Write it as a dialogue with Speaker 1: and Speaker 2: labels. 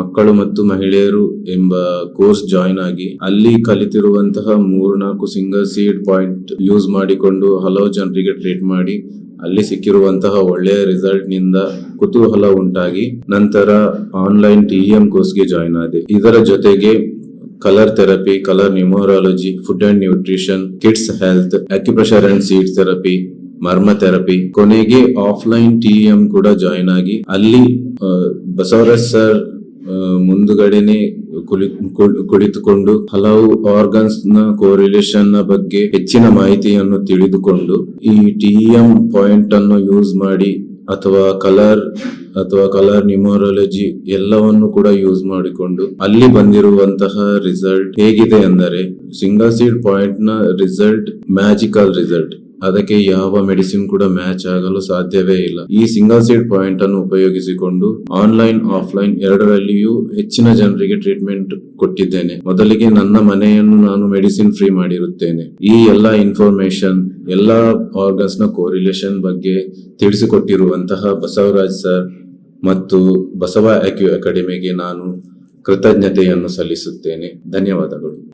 Speaker 1: ಮಕ್ಕಳು ಮತ್ತು ಮಹಿಳೆಯರು ಎಂಬ ಕೋರ್ಸ್ ಜಾಯಿನ್ ಆಗಿ ಅಲ್ಲಿ ಕಲಿತಿರುವಂತಹ ಮೂರ್ನಾಲ್ಕು ಸಿಂಗಲ್ ಸೀಡ್ ಪಾಯಿಂಟ್ ಯೂಸ್ ಮಾಡಿಕೊಂಡು ಹಲವು ಜನರಿಗೆ ಟ್ರೀಟ್ ಮಾಡಿ ಅಲ್ಲಿ ಸಿಕ್ಕಿರುವಂತಹ ಒಳ್ಳೆಯ ರಿಸಲ್ಟ್ನಿಂದ ಕುತೂಹಲ ಉಂಟಾಗಿ ನಂತರ ಆನ್ಲೈನ್ ಟಿ ಎಂ ಕೋರ್ಸ್ಗೆ ಜಾಯಿನ್ ಆದೆ. ಇದರ ಜೊತೆಗೆ colour therapy colour numerology food and nutrition kids health acupressure and seed therapy marma therapy ಕೊನೆಗೆ ಆಫ್ಲೈನ್ ಟಿ ಎಂ ಕೂಡ ಜಾಯಿನ್ ಆಗಿ ಅಲ್ಲಿ ಬಸವರಾಜ್ ಸರ್ ಮುಂದುಗಡೆನೆ ಕುಳಿ- ಕುಳ್- ಕುಳಿತುಕೊಂಡು ಹಲವು ಆರ್ಗನ್ಸ್ನ ಕೋರಿಲೇಷನ್ನ ಬಗ್ಗೆ ಹೆಚ್ಚಿನ ಮಾಹಿತಿಯನ್ನು ತಿಳಿದುಕೊಂಡು ಈ ಟಿ ಎಂ ಪಾಯಿಂಟ್ ಅನ್ನು ಯೂಸ್ ಮಾಡಿ ಅಥವಾ ಕಲರ್ ಅಥವಾ ಕಲರ್ ನ್ಯೂಮರಾಲಜಿ ಎಲ್ಲವನ್ನು ಕೂಡ ಯೂಸ್ ಮಾಡಿಕೊಂಡು ಅಲ್ಲಿ ಬಂದಿರುವಂತಹ ರಿಸಲ್ಟ್ ಹೇಗಿದೆ ಅಂದರೆ ಸಿಂಗಲ್ ಸೀಡ್ ಪಾಯಿಂಟ್ನ ರಿಸಲ್ಟ್ ಮ್ಯಾಜಿಕಲ್ ರಿಸಲ್ಟ್ ಅದಕ್ಕೆ ಯಾವ ಮೆಡಿಸಿನ್ ಕೂಡ ಮ್ಯಾಚ್ ಆಗಲು ಸಾಧ್ಯವೇ ಇಲ್ಲ. ಈ ಸಿಂಗಲ್ ಸೀಟ್ ಪಾಯಿಂಟ್ ಅನ್ನು ಉಪಯೋಗಿಸಿಕೊಂಡು ಆನ್ಲೈನ್ ಆಫ್ಲೈನ್ ಎರಡರಲ್ಲಿಯೂ ಹೆಚ್ಚಿನ ಜನರಿಗೆ ಟ್ರೀಟ್ಮೆಂಟ್ ಕೊಟ್ಟಿದ್ದೇನೆ. ಮೊದಲಿಗೆ ನನ್ನ ಮನೆಯನ್ನು ನಾನು ಮೆಡಿಸಿನ್ ಫ್ರೀ ಮಾಡಿರುತ್ತೇನೆ. ಈ ಎಲ್ಲಾ ಇನ್ಫಾರ್ಮೇಶನ್ ಎಲ್ಲಾ ಆರ್ಗನ್ಸ್ನ ಕೋರಿಲೇಷನ್ ಬಗ್ಗೆ ತಿಳಿಸಿಕೊಟ್ಟಿರುವಂತಹ ಬಸವರಾಜ್ ಸರ್ ಮತ್ತು ಬಸವ ಅಕ್ಯೂ ಅಕಾಡೆಮಿಗೆ ನಾನು ಕೃತಜ್ಞತೆಯನ್ನು ಸಲ್ಲಿಸುತ್ತೇನೆ. ಧನ್ಯವಾದಗಳು.